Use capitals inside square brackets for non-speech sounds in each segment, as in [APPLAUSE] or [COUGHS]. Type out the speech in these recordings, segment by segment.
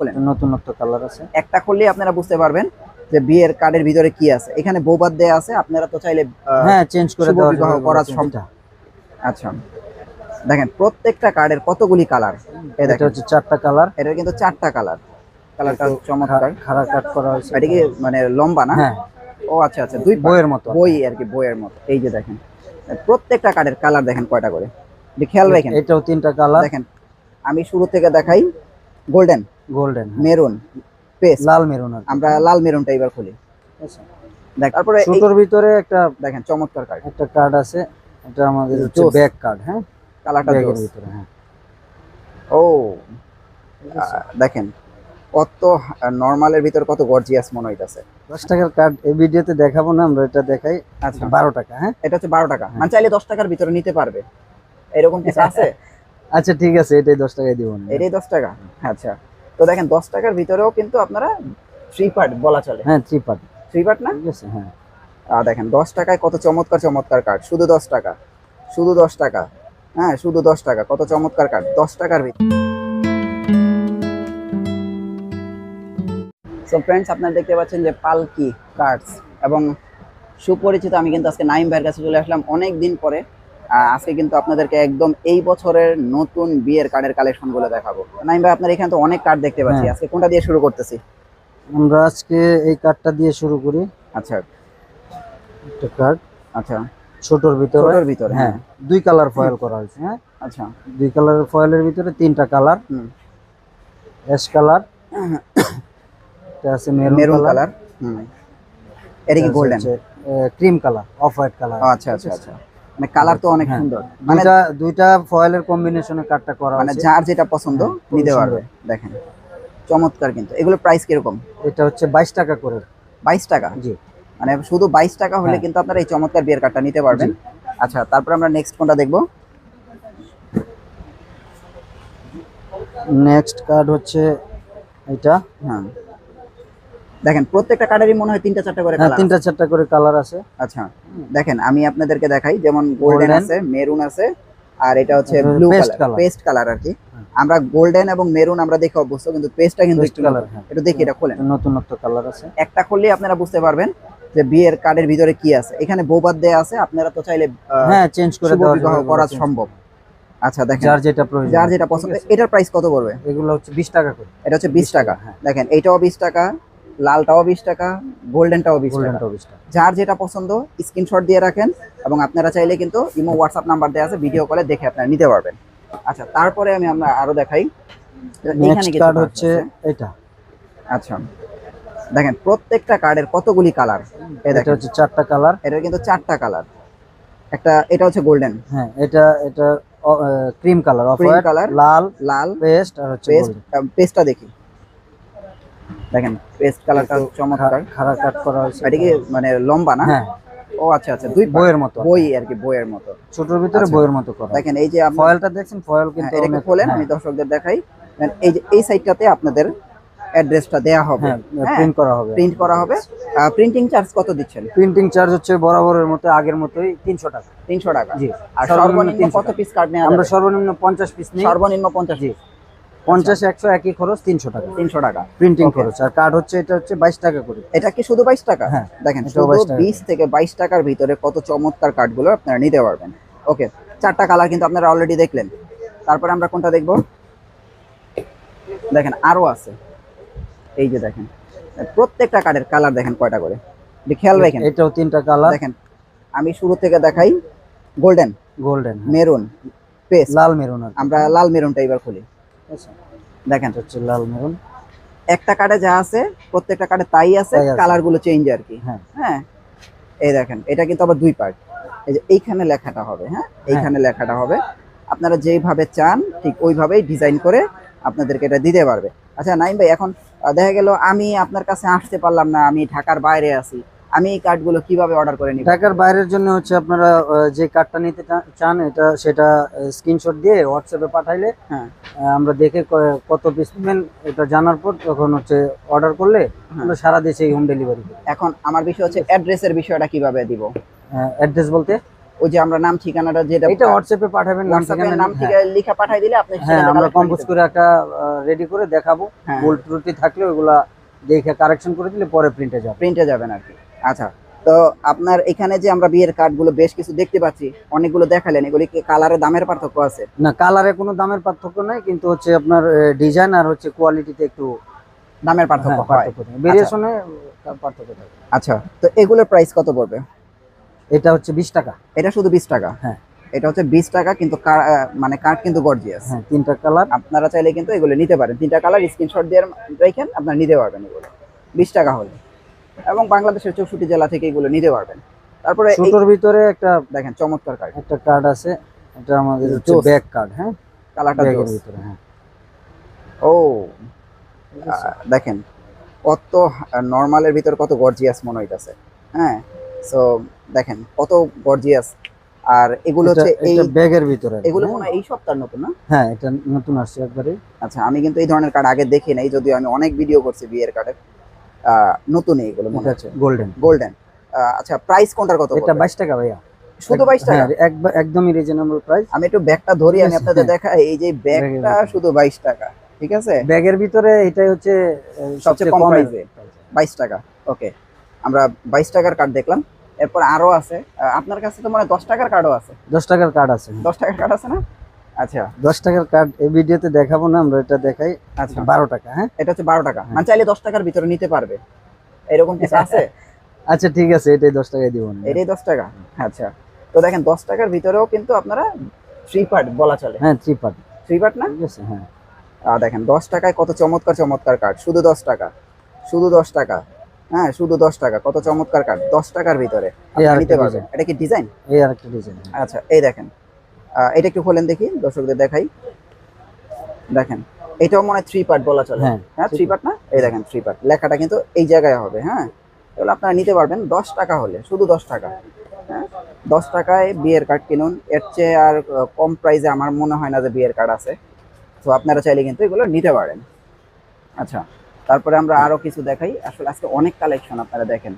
বলেন। নতুনত্ব কালার আছে। একটা করলে আপনারা বুঝতে পারবেন যে বিয়ের কার্ডের ভিতরে কি আছে। এখানে বৌবাদ দেয়া আছে আপনারা তো চাইলে হ্যাঁ চেঞ্জ করে শুভ দেওয়া বিবাহ যাবে করার বলেছেন সম- এটা। আচ্ছা। দেখেন প্রত্যেকটা কার্ডের কতগুলি কালার এটা হচ্ছে চারটা কালার এটার কিন্তু চারটা কালার কালারটা চমৎকার। খাড়া কাট করা হয়েছে। এটা কি মানে লম্বা না? হ্যাঁ। ও আচ্ছা আচ্ছা দুই বইয়ের মতো। বই আর কি বইয়ের মতো। এই যে দেখেন প্রত্যেকটা কার্ডের কালার দেখেন কয়টা করে। খেয়াল রাখেন। এটাও তিনটা কালার দেখেন আমি শুরু থেকে দেখাই গোল্ডেন গোল্ডেন মেরুন পেস্ট। লাল মেরুন আর আমরা লাল মেরুনটা এবার খুলি। ঠিক দেখ তারপরে ছোটর ভিতরে একটা দেখেন চমৎকার কার্ড একটা কার্ড আছে এটা আমাদের হচ্ছে ব্যাক কার্ড হ্যাঁ? কালারটা ব্যাগের ভিতরে হ্যাঁ। ও দেখেন কত নর্মালের ভিতর কত গর্জিয়াস মনে হইতাছে। দশ টাকার কার্ড এই ভিডিওতে দেখাবো না আমরা এটা দেখাই। আচ্ছা। বারো টাকা হ্যাঁ? এটা হচ্ছে বারো টাকা। মানে চাইলে দশ টাকার ভিতরে নিতে পারবে। এরকম কিছু আছে? [LAUGHS] আচ্ছা ঠিক আছে এটাই দশ টাকায় দিব এটাই দশ টাকা? আচ্ছা। তো দেখেন দশ টাকার ভিতরেও কিন্তু আপনারা থ্রি পার্ট বলা চলে। হ্যাঁ থ্রি পার্ট থ্রি পার্ট না? হ্যাঁ। আহ, দেখেন দশ টাকায় কত চমৎকার চমৎকার কার্ড শুধু দশ টাকা। শুধু দশ টাকা। হ্যাঁ শুধু দশ টাকা। কত চমৎকার কার্ড দশ টাকার ভিতরে সো ফ্রেন্ডস আপনারা দেখতে পাচ্ছেন যে পালকি কার্ডস এবং সুপরিচিত আমি কিন্তু আজকে নাইম ভাইয়ের কাছে চলে আসলাম। অনেক দিন পরে আজকে কিন্তু আপনাদেরকে একদম এই বছরের নতুন বিয়ের কার্ডের কালেকশনগুলো দেখাবো। নাইম ভাই আপনার এখানে তো অনেক কার্ড দেখতে পাচ্ছি। হ্যাঁ। আজকে কোনটা দিয়ে শুরু করতেছি? আমরা আজকে এই কার্ডটা দিয়ে শুরু করি। আচ্ছা। একটা কার্ড আচ্ছা। ছোটর ভিতরে। ছোটর ভিতরে হ্যাঁ। দুই কালার ফয়েল করা হয়েছে হ্যাঁ। আচ্ছা। দুই কালারের ফয়েলের ভিতরে তিনটা কালার হুম। অ্যাশ কালার [COUGHS] এটা আছে মেরুন কালার কালার হুম। এটা কি golden cream colour off white colour আচ্ছা আচ্ছা আচ্ছা। মানে কালার তো অনেক হ্যাঁ। সুন্দর। মানে দুইটা দুইটা ফয়েলের কম্বিনেশনে কার্ডটা করা মানে যার যেটা পছন্দ হ্যাঁ, নিতে পারবে দেখেন চমৎকার কিন্তু। এগুলো প্রাইস কীরকম? এটা হচ্ছে বাইশ টাকা করে। বাইশ টাকা? জি। মানে শুধু বাইশ টাকা হলে হ্যাঁ। কিন্তু আপনারা এই চমৎকার বিয়ের কার্ডটা নিতে পারবেন। আচ্ছা তারপর আমরা নেক্সট কোনটা দেখব? নেক্সট কার্ড হচ্ছে এটা হ্যাঁ। দেখেন প্রত্যেকটা কার্ডেরই মনে হয় তিনটা চারটা করে হ্যাঁ কালার তিনটা চারটা করে কালার আছে। আচ্ছা দেখেন আমি আপনাদেরকে দেখাই যেমন গোল্ডেন আছে মেরুন আছে আর এটা হচ্ছে ব্লু কালার পেস্ট কালার আর কি। হ্যাঁ। আমরা গোল্ডেন এবং মেরুন আমরা দেখে অভ্যস্ত কিন্তু পেস্টটা কিন্তু একটু নতুন। হ্যাঁ। একটু দেখি এটা খোলেন। এটা নতুনত্ব কালার আছে। একটা খুললে আপনারা বুঝতে পারবেন যে বিয়ের কার্ডের ভিতরে কি আছে। এখানে বৌবাদ দেয়া আছে আপনারা তো চাইলে হ্যাঁ চেঞ্জ করে দেওয়া করা সম্ভব। আচ্ছা দেখেন যার যেটা প্রয়োজন। যার যেটা পছন্দ এটার প্রাইস কত পড়বে? এগুলো হচ্ছে বিশ টাকা করে। এটা হচ্ছে বিশ টাকা। হ্যাঁ। দেখেন এইটাও বিশ টাকা লালটাও বিশ টাকা গোল্ডেনটাও বিশ টাকা। বিশ টাকা। যার যেটা পছন্দ স্ক্রিনশট দিয়ে রাখেন এবং আপনারা চাইলে কিন্তু ইমো হোয়াটসঅ্যাপ নাম্বার দেওয়া আছে ভিডিও কলে দেখে আপনারা নিতে পারবেন। আচ্ছা তারপরে আমি আমরা আরও দেখাই। নেক্সট কার্ড হচ্ছে এটা। আচ্ছা দেখেন প্রত্যেকটা কার্ডের কতগুলি কালার এটা হচ্ছে চারটা কালার এটার কিন্তু চারটা কালার একটা এটা হচ্ছে গোল্ডেন হ্যাঁ এটা এটা cream colour off white color। লাল লাল পেস্ট আর হচ্ছে পেস্ট। পেস্টটা দেখি। দেখেন পেস্ট কালারটা চমৎকার। খাড়া কাট করা হয়েছে। এটা কি মানে লম্বা না? হ্যাঁ। ও আচ্ছা আচ্ছা দুই বইয়ের মতো। বই আর কি বইয়ের মতো। ছোটর ভিতরে আচ্ছা। বইয়ের মতো করা। দেখেন এই যে ফয়েলটা দেখছেন? ফয়েল কিন্তু হ্যাঁ, এটাকে অনেক- খোলেন হ্যাঁ, আমি দর্শকদের দেখাই। এই যে এই সাইডটাতে আপনাদের অ্যাড্রেসটা দেয়া হবে। হ্যাঁ হ্যাঁ প্রিন্ট করা হবে। প্রিন্ট করা হবে। প্রিন্টিং চার্জ কত দিচ্ছেন? প্রিন্টিং চার্জ হচ্ছে বরাবরের মতো আগের মতোই তিনশো টাকা। তিনশো টাকা। জি। আর সর্বনিম্ন 300 কত পিস কার্ড নেওয়া আমরা সর্বনিম্ন পঞ্চাশ পিস নিই। সর্বনিম্ন পঞ্চাশ জি। পঞ্চাশ একশো একই খরচ তিনশো টাকা। তিনশো টাকা। প্রিন্টিং খরচ। আর কার্ড হচ্ছে এটা হচ্ছে বাইশ টাকা করে। এটা কি শুধু বাইশ টাকা? হ্যাঁ, দেখেন শুধু 22 বিশ থেকে বাইশ টাকার ভিতরে কত চমৎকার কার্ডগুলো আপনারা নিতে পারবেন। ওকে চারটা কালার কিন্তু আপনারা অলরেডি দেখলেন। তারপরে আমরা কোনটা দেখব? দেখেন আরও আছে। এই যে দেখেন প্রত্যেকটা কার্ডের কালার দেখেন কয়টা করে। খেয়াল রাখেন। এটাও তিনটা কালার দেখেন আমি শুরু থেকে দেখাই। গোল্ডেন গোল্ডেন মেরুন পেস্ট লাল মেরুন আমরা লাল মেরুনটা এবার খুলি? দেখেন এটা হচ্ছে লাল মেরুন। একটা কার্ডে যা আছে প্রত্যেকটা কার্ডে তাই আছে কালারগুলো চেঞ্জ আর কি। হ্যাঁ। হ্যাঁ। এই দেখেন এটা কিন্তু আবার দুই পার্ট এই যে এইখানে লেখাটা হবে হ্যাঁ? এইখানে লেখাটা হবে। আপনারা যেইভাবে চান ঠিক ওইভাবেই ডিজাইন করে আপনাদেরকে এটা দিতে পারবে। আচ্ছা নাইম ভাই এখন দেখা গেল আমি আপনার কাছে আসতে পারলাম না আমি ঢাকার বাইরে আছি। আমি এই কার্ডগুলো কীভাবে অর্ডার করে নিব? ঢাকার বাইরের জন্য হচ্ছে আপনারা যে কার্ডটা নিতে চান এটা সেটা স্ক্রিনশট দিয়ে হোয়াটসঅ্যাপে পাঠাইলে হ্যাঁ। আমরা দেখে কত পিস নেবেন এটা জানার পর তখন হচ্ছে অর্ডার করলে আমরা সারা দেশে হোম ডেলিভারি এখন আমার বিষয় হচ্ছে অ্যাড্রেসের বিষয়টা কীভাবে দিব? অ্যাড্রেস বলতে? ওই যে আমরা নাম ঠিকানাটা যেটা এটা হোয়াটসঅ্যাপে পাঠাবেন নাম ঠিকানা নাম হ্যাঁ। ঠিকানা লিখা পাঠিয়ে দিলে আপনি হ্যাঁ আমরা কম্পোজ করে একটা রেডি করে দেখাবো। হ্যাঁ। ভুল ত্রুটি থাকলে ওগুলা দেখে কারেকশন করে দিলে পরে প্রিন্টে যাবে। প্রিন্টে যাবেন আর কি। আচ্ছা তো আপনার এখানে যে আমরা বিয়ের কার্ডগুলো বেশ কিছু দেখতে পাচ্ছি অনেকগুলো দেখালেন এগুলি কি কালারে দামের পার্থক্য আছে? না কালারে কোনো দামের পার্থক্য নাই কিন্তু হচ্ছে আপনার ডিজাইন আর হচ্ছে কোয়ালিটিতে একটু দামের পার্থক্য হয় ভেরিয়েশনে পার্থক্য থাকে। আচ্ছা তো এগুলোর প্রাইস কত পড়বে? এটা হচ্ছে বিশ টাকা। এটা শুধু বিশ টাকা? হ্যাঁ। এটা হচ্ছে বিশ টাকা কিন্তু মানে কার্ড কিন্তু গর্জিয়াস হ্যাঁ তিনটা কালার আপনারা চাইলে কিন্তু এগুলো নিতে পারেন। তিনটা কালার স্ক্রিনশট দিয়ে রেখেন আপনারা নিতে পারবেন এগুলো। বিশ টাকা হলে। এবং বাংলাদেশের চৌষট্টি জেলা থেকে এগুলো নিতে পারবেন। তারপরে ছোটর ভিতরে একটা দেখেন চমৎকার কার্ড একটা কার্ড আছে। এটা আমাদের হচ্ছে। ব্যাক কার্ড হ্যাঁ? কালারটা ব্যাগের ভিতরে হ্যাঁ। ও দেখেন কত নর্মালের ভিতর কত গর্জিয়াস মনে হইতাছে হ্যাঁ সো দেখেন কত গর্জিয়াস আর এগুলো হচ্ছে এই ব্যাগের ভিতরে এগুলো হ্যাঁ? মনে হয় এই সপ্তাহের নতুন না? হ্যাঁ এটা নতুন আসছে একবারে। আচ্ছা আমি কিন্তু এই ধরনের কার্ড আগে দেখি নাই যদিও আমি অনেক ভিডিও করছি বিয়ের কার্ডের নতুন এগুলো মনে হচ্ছে। গোল্ডেন গোল্ডেন আচ্ছা প্রাইস কোনটার কত এটা? বাইশ টাকা ভাইয়া। শুধু বাইশ টাকা? হ্যাঁ, একদমই রিজনেবল প্রাইস আমি একটু ব্যাগটা ধরি আমি আপনাদের হ্যাঁ। দেখাই। এই যে ব্যাগটা শুধু বাইশ টাকা ঠিক আছে? ব্যাগের ভিতরে এটাই হচ্ছে সবচেয়ে কম এ। বাইশ টাকা ওকে। আমরা বাইশ টাকার কার্ড দেখলাম। এরপর আরও আছে। আপনার কাছে তো মানে দশ টাকার কার্ডও আছে। দশ টাকার কার্ড আছে। দশ টাকার কার্ড আছে না? আচ্ছা। দশ টাকার কার্ড এই ভিডিওতে দেখাবো না আমরা এটা দেখাই। আচ্ছা। বারো টাকা হ্যাঁ? এটা হচ্ছে বারো টাকা। হ্যাঁ। মানে চাইলে দশ টাকার ভিতরে নিতে পারবে। এরকম কিছু আছে? [LAUGHS] আচ্ছা ঠিক আছে এটাই দশ টাকায় দিব এটাই দশ টাকা? আচ্ছা। তো দেখেন দশ টাকার ভিতরেও কিন্তু আপনারা থ্রি পার্ট বলা চলে। হ্যাঁ থ্রি পার্ট থ্রি পার্ট না? ঠিক আছে হ্যাঁ। দেখেন দশ টাকায় কত চমৎকার চমৎকার কার্ড শুধু দশ টাকা। শুধু দশ টাকা। হ্যাঁ শুধু দশ টাকা। কত চমৎকার কার্ড দশ টাকার ভিতরে। নিতে পারবেন। এটা কি ডিজাইন এই আরেকটা ডিজাইন আচ্ছা এই দেখেন। এটা একটু খোলেন দেখি দর্শকদের দেখাই। দেখেন এটাও মনে হয় থ্রি পার্ট বলা চলে। হ্যাঁ হ্যাঁ থ্রি পার্ট না? এই দেখেন থ্রি পার্ট লেখাটা কিন্তু এই জায়গায় হবে হ্যাঁ? তাহলে আপনারা নিতে পারবেন দশ টাকা হলে শুধু দশ টাকা। হ্যাঁ? দশ টাকায় বিয়ের কার্ড কিনুন। এর চেয়ে আর কম প্রাইসে আমার মনে হয় না যে বিয়ের কার্ড আছে। তো আপনারা চাইলে কিন্তু এগুলো নিতে পারেন। আচ্ছা তারপরে আমরা আরও কিছু দেখাই। আসলে আজকে অনেক কালেকশন আপনারা দেখেন।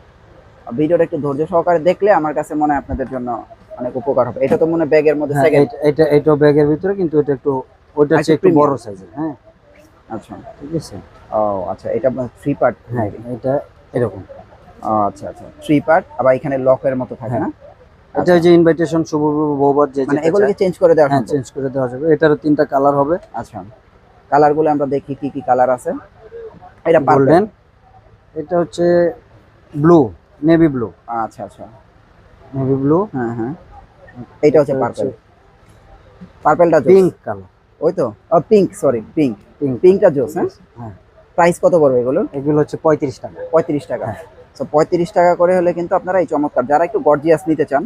ভিডিওটা একটু ধৈর্য সহকারে দেখলে আমার কাছে মনে হয় আপনাদের জন্য অনেক উপকার হবে। এটা তো মনে হয় ব্যাগের মধ্যে হ্যাঁ, এটা- এটা ব্যাগের ভিতরে কিন্তু এটা একটু ওইটা আচ্ছা, একটু বড় সাইজের হ্যাঁ। আচ্ছা। ঠিক আছে। ও আচ্ছা এটা থ্রি পার্ট হ্যাঁ এটা এরকম। আচ্ছা আচ্ছা থ্রি পার্ট আবার এখানে লকের মতো থাকে না? এটা ওই যে ইনভাইটেশন শুভ বৌবাদ যে মানে যেটা এগুলো চেঞ্জ করে দেওয়া হ্যাঁ চেঞ্জ করে দেওয়া যাবে এটারও তিনটা কালার হবে। আচ্ছা। কালারগুলো আমরা দেখি কি কি কালার আছে। এটা গোল্ডেন এটা হচ্ছে ব্লু নেভি ব্লু আচ্ছা আচ্ছা। নেভি ব্লু হ্যাঁ হ্যাঁ। এটা হচ্ছে পার্পল পার্পলটা পিঙ্ক কালার ওই তো? ও পিঙ্ক সরি পিঙ্ক পিঙ্ক পিঙ্কটা জোস হ্যাঁ? হ্যাঁ। প্রাইস কত পড়বে এগুলো এগুলো হচ্ছে পঁয়ত্রিশ টাকা। পঁয়ত্রিশ টাকা। হ্যাঁ। তো পঁয়ত্রিশ টাকা করে হলে কিন্তু আপনারা এই চমৎকার যারা একটু গর্জিয়াস নিতে চান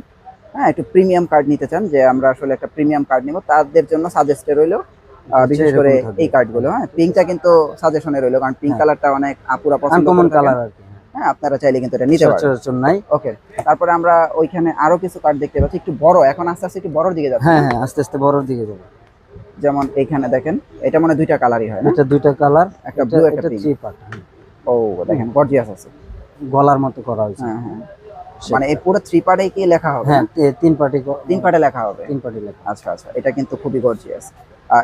হ্যাঁ একটু প্রিমিয়াম কার্ড নিতে চান যে আমরা আসলে একটা প্রিমিয়াম কার্ড নিব তাদের জন্য সাজেস্টেড রইল বিশেষ করে। এই কার্ডগুলো হ্যাঁ পিঙ্কটা কিন্তু সাজেশনে রইল কারণ পিঙ্ক হ্যাঁ। কালারটা অনেক আপুরা পছন্দ থাকেন। কালার আর কি। হ্যাঁ আপনারা চাইলে কিন্তু এটা নিতে সচরাচর নাই। ওকে তারপরে আমরা ওইখানে আরও কিছু কার্ড দেখতে পাচ্ছি। একটু বড় এখন আস্তে আস্তে একটু বড়র দিকে যাচ্ছে। হ্যাঁ হ্যাঁ আস্তে আস্তে বড়র দিকে যাবে। যেমন এইখানে দেখেন এটা মানে দুইটা কালারই হয় এটা দুইটা কালার একটা blue, একটা। থ্রি পার্ট ও দেখেন গর্জিয়াস আছে। গলার মতো করা হয়েছে। হ্যাঁ হ্যাঁ। মানে এই পুরো থ্রি পার্টে কি লেখা হবে? হ্যাঁ তিন পার্টি তিন পার্টে লেখা হবে। তিন পার্টি লেখা আচ্ছা আচ্ছা এটা কিন্তু খুবই গর্জিয়াস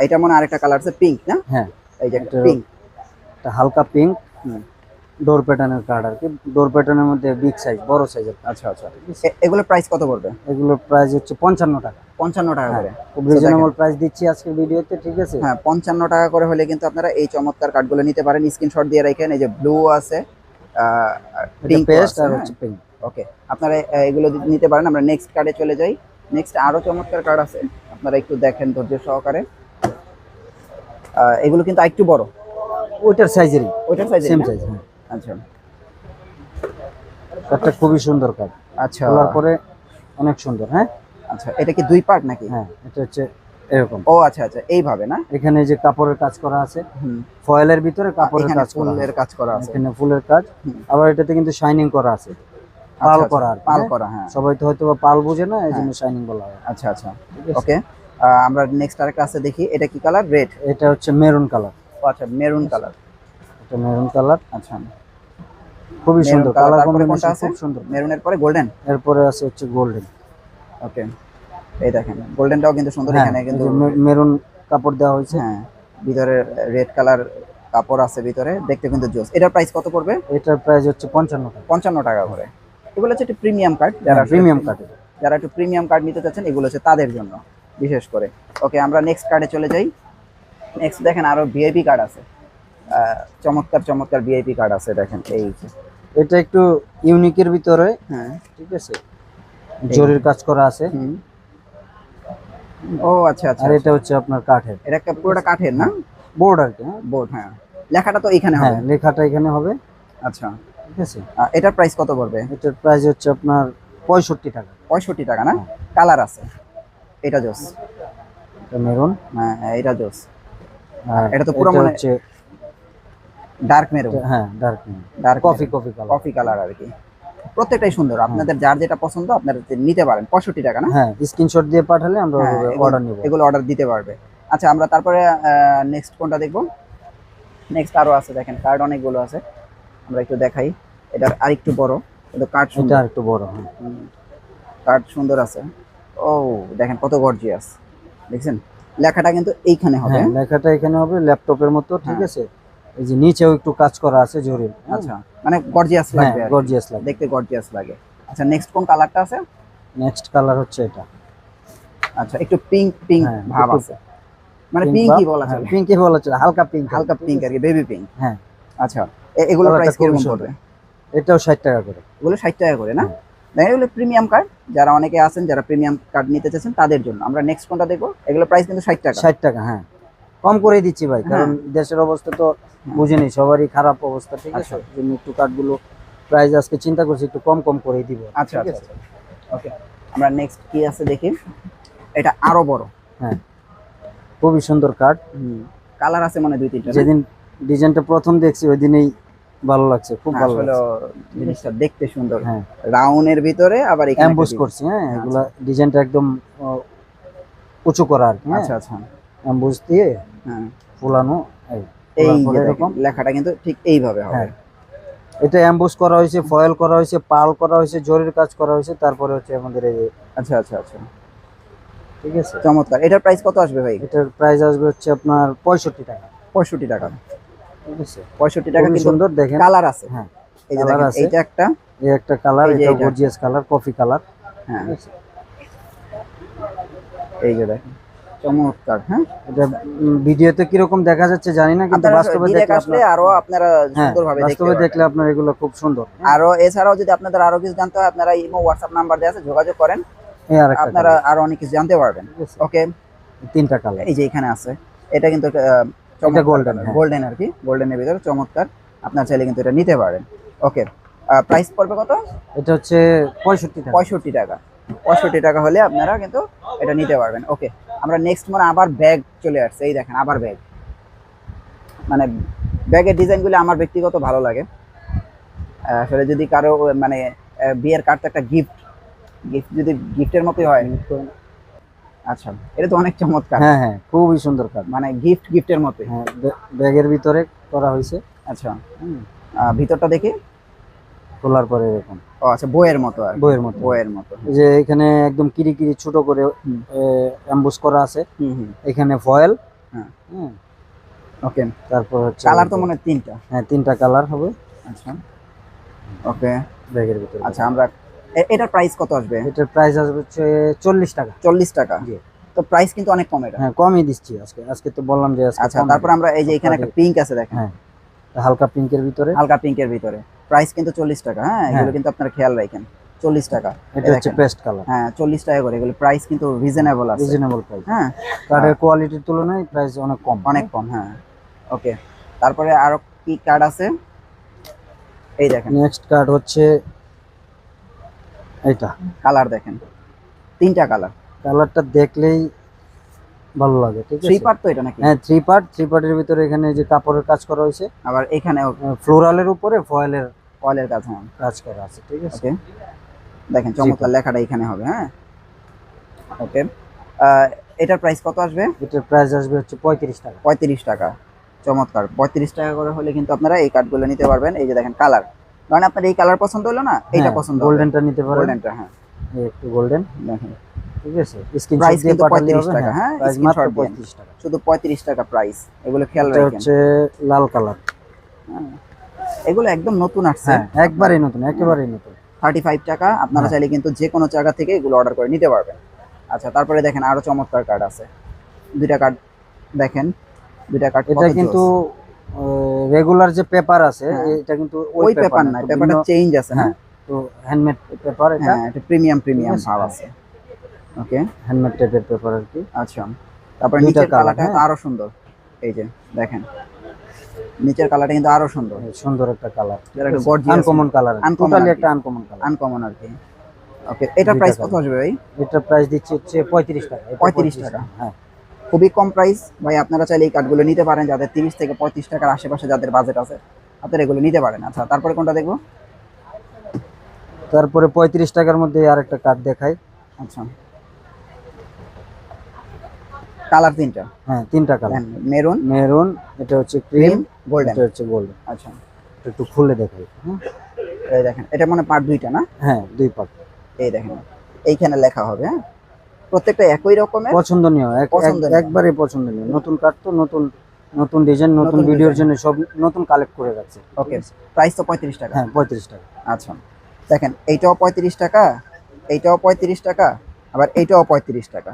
এটা মনে হয় আরেকটা কালার আছে পিঙ্ক না? হ্যাঁ। এই যে এটা- পিঙ্ক একটা হালকা পিঙ্ক হুম। ডোর প্যাটার্নের কার্ড আর কি। ডোর প্যাটার্নের মধ্যে বিগ সাইজ বড় সাইজের আচ্ছা আচ্ছা। এগুলোর প্রাইস কত পড়বে? এগুলোর প্রাইস হচ্ছে পঞ্চান্ন টাকা। পঞ্চান্ন টাকা হ্যাঁ, করে। খুব রিজনেবল প্রাইস দিচ্ছি আজকের ভিডিওতে ঠিক আছে? হ্যাঁ পঞ্চান্ন টাকা করে হলে কিন্তু আপনারা এই চমৎকার কার্ডগুলো নিতে পারেন। স্ক্রিনশট দিয়ে রাখেন এই যে ব্লু আছে পিঙ্ক পেস্ট আর হচ্ছে পিঙ্ক ওকে আপনারা এগুলো নিতে পারেন। আমরা নেক্সট কার্ডে চলে যাই। নেক্সট আরও চমৎকার কার্ড আছে। আপনারা একটু দেখেন ধৈর্য সহকারে। এগুলো কিন্তু আরেকটু বড়। ওইটার সাইজেরই ওইটার সাইজ সেম সাইজ হ্যাঁ। আচ্ছা। কার্ডটা খুবই সুন্দর কার্ড আচ্ছা। খোলার পরে অনেক সুন্দর হ্যাঁ? আচ্ছা এটা কি দুই পার্ট নাকি? হ্যাঁ এটা হচ্ছে এরকম। ও আচ্ছা আচ্ছা এইভাবে না? এখানে যে কাপড়ের কাজ করা আছে ফয়েলের ভিতরে কাপড়ের কাজ করা ফুলের কাজ করা আছে। এখানে ফুলের কাজ। আবার এটাতে কিন্তু শাইনিং করা আছে। আচ্ছা, পাল আচ্ছা, করা পাল হ্যাঁ? করা হ্যাঁ। সবাই তো হয়তো পাল বুঝে না এই জন্য শাইনিং বলা হয়। আচ্ছা আচ্ছা ঠিক ওকে। আমরা নেক্সট আরেকটা আছে দেখি এটা কি কালার রেড এটা হচ্ছে মেরুন কালার ও আচ্ছা মেরুন কালার এটা মেরুন কালার আচ্ছা। খুবই সুন্দর কালার কম্বিনেশন আছে? খুব সুন্দর। মেরুনের পরে গোল্ডেন এরপরে আছে হচ্ছে গোল্ডেন ওকে এই দেখেন গোল্ডেনটাও কিন্তু সুন্দর হ্যাঁ, এখানে কিন্তু মেরুন কাপড় দেওয়া হয়েছে। হ্যাঁ ভিতরে রেড কালার কাপড় আছে ভিতরে দেখতে কিন্তু জোস। এটার প্রাইস কত পড়বে? এটার প্রাইস হচ্ছে পঞ্চান্ন টাকা। পঞ্চান্ন টাকা করে। এগুলো হচ্ছে একটি প্রিমিয়াম কার্ড যারা প্রিমিয়াম কাটে যারা একটু প্রিমিয়াম কার্ড নিতে চাচ্ছেন এগুলো হচ্ছে তাদের জন্য বিশেষ করে। ওকে আমরা নেক্সট কার্ডে চলে যাই। নেক্সট দেখেন আরও ভিআইপি কার্ড আছে। চমৎকার চমৎকার ভিআইপি কার্ড আছে দেখেন এই যে। এটা একটু ইউনিকের ভিতরে হ্যাঁ। ঠিক আছে? জরির কাজ করা আছে। ও আচ্ছা আচ্ছা। আর এটা হচ্ছে আপনার কাঠের। এটা পুরোটা কাঠের না? বোর্ড আর কি হ্যাঁ? বোর্ড হ্যাঁ। লেখাটা তো এখানে হ্যাঁ হবে। লেখাটা এখানে হবে। আচ্ছা। ঠিক আছে? এটার প্রাইস কত পড়বে? এটার প্রাইস হচ্ছে আপনার পঁয়ষট্টি টাকা। পঁয়ষট্টি টাকা না? কালার আছে। এটা জোস। এটা মেরুন। হ্যাঁ হ্যাঁ, এটা জোস। আর এটা তো পুরো মনে- হচ্ছে ডার্ক মেরুন হ্যাঁ dark dark coffee coffee colour coffee colour আর কি। প্রত্যেকটাই সুন্দর। আপনাদের যার যেটা পছন্দ আপনারা নিতে পারেন। পঁয়ষট্টি টাকা না? হ্যাঁ স্ক্রিনশট দিয়ে পাঠালে আমরা হ্যাঁ, অর্ডার নিব। এগুলো অর্ডার দিতে পারবে। আচ্ছা আমরা তারপরে নেক্সট কোনটা দেখব? নেক্সট আরও আছে দেখেন কার্ড অনেকগুলো আছে। আমরা একটু দেখাই। এটার আরেকটু বড়। কিন্তু কার্ড সুন্দর। আর একটু বড় হ্যাঁ। কার্ড সুন্দর আছে। ও দেখেন কত গর্জিয়াস দেখছেন? লেখাটা কিন্তু এইখানে হবে হ্যাঁ লেখাটা এখানে হবে ল্যাপটপের মতো ঠিক হ্যাঁ। আছে? এই যে নিচেও একটু কাজ করা আছে জরির আচ্ছা মানে গর্জিয়াস হ্যাঁ লাগবে গর্জিয়াস লাগে দেখতে গর্জিয়াস লাগে। আচ্ছা নেক্সট কোন কালারটা আছে? নেক্সট কালার হচ্ছে এটা। আচ্ছা একটু পিঙ্ক পিঙ্ক হ্যাঁ, ভাব আছে। মানে পিঙ্কই বলা চলে। পিঙ্কই বলা চলে হালকা পিঙ্ক হালকা পিঙ্ক আর কি বেবি পিঙ্ক হ্যাঁ। আচ্ছা এগুলো প্রাইস পড়বে? এটাও ষাট টাকা করে। এগুলো ষাট টাকা করে না? এগুলো প্রিমিয়াম কার্ড যারা অনেকে আছেন যারা প্রিমিয়াম কার্ড নিতে চাচ্ছেন তাদের জন্য। আমরা নেক্সট কোনটা দেখব? এগুলো প্রাইস কিন্তু ষাট টাকা। ষাট টাকা হ্যাঁ। কম করে দিচ্ছি ভাই হ্যাঁ। কারণ দেশের অবস্থা তো বুঝেনি সবারই খারাপ অবস্থা ঠিক আছে? আচ্ছা। জন্য একটু কার্ডগুলো প্রাইস আজকে চিন্তা করছি একটু কম কম করে দিব আচ্ছা আচ্ছা ওকে আমরা নেক্সট কি আছে দেখি? এটা আরও বড়। হ্যাঁ। খুবই সুন্দর কার্ড কালার আছে মানে দুই তিনটা যেদিন ডিজাইনটা প্রথম দেখছি ওই দিনেই ভালো লাগছে খুব ভালো লাগছে। জিনিসটা দেখতে সুন্দর। হ্যাঁ। রাউন্ডের ভিতরে আবার এখানে করছি হ্যাঁ এগুলা ডিজাইনটা একদম উঁচু করা আর কি আচ্ছা আচ্ছা। অ্যাম্বুস দিয়ে হ্যাঁ। ফুলানো এই। এই লেখাটা কিন্তু ঠিক এইভাবে হবে। হ্যাঁ। এটা অ্যাম্বুস করা হয়েছে ফয়েল করা হয়েছে পাল করা হয়েছে জরির কাজ করা হয়েছে তারপরে হচ্ছে আমাদের এই আচ্ছা আচ্ছা আচ্ছা। ঠিক আছে? চমৎকার। এটার প্রাইস কত আসবে ভাই? এটার প্রাইস আসবে হচ্ছে আপনার পঁয়ষট্টি টাকা। পঁয়ষট্টি টাকা। ঠিক আছে? পঁয়ষট্টি টাকা সুন্দর দেখেন। কালার আছে। হ্যাঁ এই যে দেখেন। এইটা একটা এই একটা কালার এটা গর্জিয়াস কালার কফি কালার হ্যাঁ। এই যে দেখেন। চমৎকার হ্যাঁ? এটা ভিডিওতে কীরকম দেখা যাচ্ছে জানি না কিন্তু বাস্তবে দেখলে আসলে আরও আপনারা হ্যাঁ সুন্দরভাবে দেখতে বাস্তবে দেখলে আপনার এগুলো খুব সুন্দর আরও এছাড়াও যদি আপনাদের আরও কিছু জানতে হয় আপনারা ইমো হোয়াটসঅ্যাপ নাম্বার দেওয়া আছে যোগাযোগ করেন। আপনারা আরও অনেক কিছু জানতে পারবেন। ওকে তিনটা কালার এই যে এখানে আছে এটা কিন্তু এটা golden, হ্যাঁ। গোল্ডেন আর কি গোল্ডেনের ভিতরে চমৎকার। আপনার চাইলে কিন্তু এটা নিতে পারেন। ওকে প্রাইস পড়বে কত? এটা হচ্ছে পঁয়ষট্টি টাকা। পঁয়ষট্টি টাকা। পঁয়ষট্টি টাকা হলে আপনারা কিন্তু এটা নিতে পারবেন। ওকে আমরা নেক্সট মনে আবার ব্যাগ চলে আসছে এই দেখেন আবার ব্যাগ মানে ব্যাগের ডিজাইনগুলো আমার ব্যক্তিগত ভালো লাগে। আসলে যদি কারও মানে বিয়ের কার্ড একটা গিফট গিফট যদি গিফটের মতোই হয়। আচ্ছা এটা তো অনেক চমৎকার। হ্যাঁ হ্যাঁ খুবই সুন্দর কাজ মানে গিফট গিফটের মতোই। হ্যাঁ ব্য- ব্যাগের ভিতরে করা হয়েছে। আচ্ছা ভিতরটা দেখি। খোলার পরে এরকম। ও আচ্ছা বইয়ের মতো আর বইয়ের মতো। বইয়ের মতো। এই যে এখানে একদম কিরি কিরি ছোট করে অ্যাম্বুস করা আছে। এখানে ফয়েল হ্যাঁ। হ্যাঁ। ওকে তারপর হচ্ছে কালার তো মনে হয় তিনটা। হ্যাঁ তিনটা কালার হবে। আচ্ছা। ওকে ব্যাগের ভিতরে। আচ্ছা আমরা এটার প্রাইস কত আসবে? এটার প্রাইস আসবে হচ্ছে চল্লিশ টাকা। চল্লিশ টাকা? জি। তো প্রাইস কিন্তু অনেক কম এটা। হ্যাঁ কমই দিচ্ছি আজকে। আজকে তো বললাম যে আচ্ছা তারপর আমরা এই যে এখানে একটা পিঙ্ক আছে দেখেন। হ্যাঁ। হালকা পিঙ্কের ভিতরে। হালকা পিঙ্কের ভিতরে। প্রাইস কিন্তু চল্লিশ টাকা হ্যাঁ? এগুলো হ্যাঁ। কিন্তু আপনারা খেয়াল রাখেন চল্লিশ টাকা। এটা হচ্ছে। পেস্ট কালার হ্যাঁ চল্লিশ টাকা করে এগুলো প্রাইস কিন্তু রিজনেবল আছে। রিজনেবল প্রাইস হ্যাঁ। কার্ডের কোয়ালিটির তুলনায় প্রাইস অনেক কম। অনেক কম হ্যাঁ। ওকে তারপরে আরও কি কার্ড আছে? এই দেখেন। নেক্সট কার্ড হচ্ছে এটা কালার দেখেন। তিনটা কালার কালারটা দেখলেই ভালো লাগে ঠিক আছে? থ্রি পার্ট তো এটা নাকি? হ্যাঁ থ্রি পার্ট থ্রি পার্টের ভিতরে এখানে যে কাপড়ের কাজ করা হয়েছে। আবার এখানে ফ্লোরালের উপরে ফয়েলের অয়েলের কাজ হ্যাঁ। কাজ করা আছে ঠিক আছে? দেখেন চমৎকার লেখাটা এখানে হবে হ্যাঁ? ওকে এটার প্রাইস কত আসবে? এটার প্রাইস আসবে হচ্ছে পঁয়ত্রিশ টাকা। পঁয়ত্রিশ টাকা। চমৎকার। পঁয়ত্রিশ টাকা করে হলে কিন্তু আপনারা এই কার্ডগুলো নিতে পারবেন। এই যে দেখেন কালার কারণ আপনার এই কালার পছন্দ হলো না এইটা পছন্দ গোল্ডেনটা নিতে পারেন। গোল্ডেনটা হ্যাঁ। একটু গোল্ডেন দেখেন। ঠিক আছে? স্ক্রিনশট Price দিয়ে কিন্তু পাঠালে হবে টাকা, হ্যাঁ? প্রাইস মাত্র দিয়েন। 35 টাকা। শুধু পঁয়ত্রিশ টাকা প্রাইস এগুলো খেয়াল এটা রাখবেন হচ্ছে লাল কালার এগুলো একদম নতুন আসছে। হ্যাঁ একবারেই নতুন একেবারেই নতুন। থার্টি ফাইভ টাকা আপনারা হ্যাঁ। চাইলে কিন্তু যে কোনো জায়গা থেকে এগুলো অর্ডার করে নিতে পারবেন। আচ্ছা তারপরে দেখেন আরও চমৎকার কার্ড আছে। দুইটা কার্ড দেখেন দুইটা কার্ড এটা কিন্তু রেগুলার যে পেপার আছে হ্যাঁ। এটা কিন্তু ওই পেপার না পেপারটা চেঞ্জ আছে হ্যাঁ। তো হ্যান্ডমেড পেপার এটা। হ্যাঁ এটা প্রিমিয়াম প্রিমিয়াম ভাব। আছে। ওকে হ্যান্ডমেড টাইপের পেপার আর কি। আচ্ছা তারপরে নিচের কালারটা। আরও সুন্দর। এই যে দেখেন। নিচের কালারটা কিন্তু আরও সুন্দর। সুন্দর একটা কালার একটু gorgeous আনকমন কালার টোটালি একটা আনকমন কালার আনকমন আর কি। ওকে এটা প্রাইস কত। আসবে ভাই? এটা প্রাইস দিচ্ছি হচ্ছে পঁয়ত্রিশ টাকা। 35 টাকা। হ্যাঁ। খুবই কম প্রাইস ভাই আপনারা চাইলে এই কার্ডগুলো নিতে পারেন। যাদের তিরিশ থেকে পঁয়ত্রিশ টাকার আশেপাশে যাদের বাজেট আছে আপনারা এগুলো নিতে পারেন। আচ্ছা তারপরে কোনটা দেখব? তারপরে পঁয়ত্রিশ টাকার মধ্যে আরেকটা কার্ড দেখাই। আচ্ছা। কালার তিনটা? হ্যাঁ তিনটা কালার। মেরুন। মেরুন এটা হচ্ছে ক্রিম গোল্ডেন এটা হচ্ছে গোল্ড আচ্ছা। একটু খুলে দেখাই। হ্যাঁ এই দেখেন এটা মানে পার্ট দুইটা না? হ্যাঁ দুই পার্ট এই দেখেন এইখানে লেখা হবে হ্যাঁ? প্রত্যেকটা একই রকমের? পছন্দনীয় এক- এক- পছন্দনীয়। একবারে পছন্দনীয়। নতুন কার্ড তো নতুন নতুন ডিজাইন নতুন ভিডিওর জন্য সব নতুন কালেক্ট করে রাখছে ওকে প্রাইস তো পঁয়ত্রিশ টাকা। হ্যাঁ পঁয়ত্রিশ টাকা। আচ্ছা। দেখেন এইটাও পঁয়ত্রিশ টাকা এইটাও পঁয়ত্রিশ টাকা আবার এইটাও পঁয়ত্রিশ টাকা।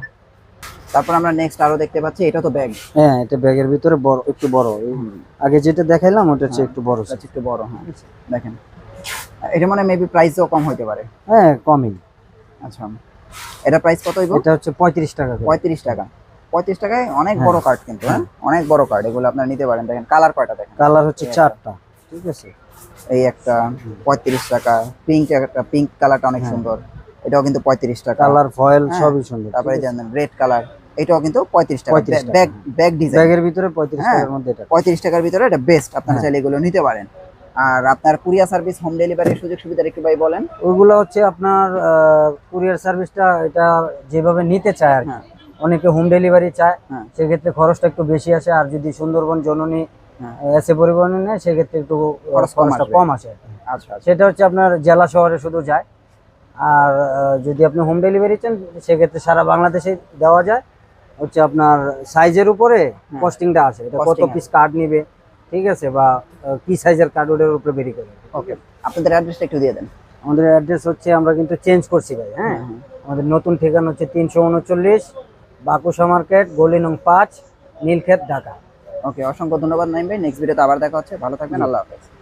তারপর আমরা নেক্সট আরও দেখতে পাচ্ছি এটা তো ব্যাগ হ্যাঁ এটা ব্যাগের ভিতরে বড় একটু বড়। আগে যেটা দেখাইলাম ওটা হচ্ছে হ্যাঁ। একটু বড় একটু বড় হ্যাঁ দেখেন। এটা মানে মেবি প্রাইসও কম হতে পারে। হ্যাঁ কমই। আচ্ছা এটা প্রাইস কত হইব? এটা হচ্ছে পঁয়ত্রিশ টাকা করে। পঁয়ত্রিশ টাকা। পঁয়ত্রিশ টাকায় অনেক হ্যাঁ। বড় কার্ড কিন্তু হ্যাঁ? অনেক বড় কার্ড এগুলো আপনারা নিতে পারেন। দেখেন কালার কয়টা দেখেন। কালার হচ্ছে চারটা ঠিক আছে? এই একটা পঁয়ত্রিশ টাকা। পিঙ্ক একটা পিঙ্ক কালারটা অনেক হ্যাঁ। সুন্দর। এটাও কিন্তু পঁয়ত্রিশ টাকা কালার ফয়েল হ্যাঁ। সবই সুন্দর তারপরে জানেন রেড কালার এটাও কিন্তু পঁয়ত্রিশ টাকা ব্যাগ ব্যাগ ডিজাইন ব্যাগের ভিতরে পঁয়ত্রিশ হ্যাঁ। টাকার মধ্যে এটা পঁয়ত্রিশ টাকার ভিতরে এটা বেস্ট আপনারা হ্যাঁ। চাইলে এগুলো নিতে পারেন আর আপনার কুরিয়ার সার্ভিস হোম ডেলিভারির সুযোগ সুবিধা একটু ভাই বলেন ওইগুলো হচ্ছে আপনার কুরিয়ার সার্ভিসটা এটা যেভাবে নিতে চায় আর। অনেকে হোম ডেলিভারি চায়। সেক্ষেত্রে খরচটা একটু বেশি আসে আর যদি সুন্দরবন জননী। এসে পরিবহনে নেয় সেক্ষেত্রে একটু খরচটা কম আসে আচ্ছা আচ্ছা সেটা হচ্ছে আপনার জেলা শহরে শুধু যায় আর যদি আপনি হোম ডেলিভারি চান সেক্ষেত্রে সারা বাংলাদেশে দেওয়া যায়। হচ্ছে আপনার সাইজের উপরে হ্যাঁ। কস্টিংটা আছে। এটা কত পিস কার্ড নিবে ঠিক আছে? বা কি সাইজের কার্ড ওটার উপরে বেরি করে। ওকে আপনাদের অ্যাড্রেসটা একটু দিয়ে দেন। আমাদের অ্যাড্রেস হচ্ছে আমরা কিন্তু চেঞ্জ করছি ভাই হ্যাঁ? আমাদের নতুন ঠিকানা হচ্ছে তিনশো উনচল্লিশ বাকুশা মার্কেট গলি নং পাঁচ নীলক্ষেত ঢাকা। ওকে অসংখ্য ধন্যবাদ নাইম ভাই। নেক্সট ভিডিওতে আবার দেখা হচ্ছে। ভালো থাকবেন আল্লাহ হাফেজ।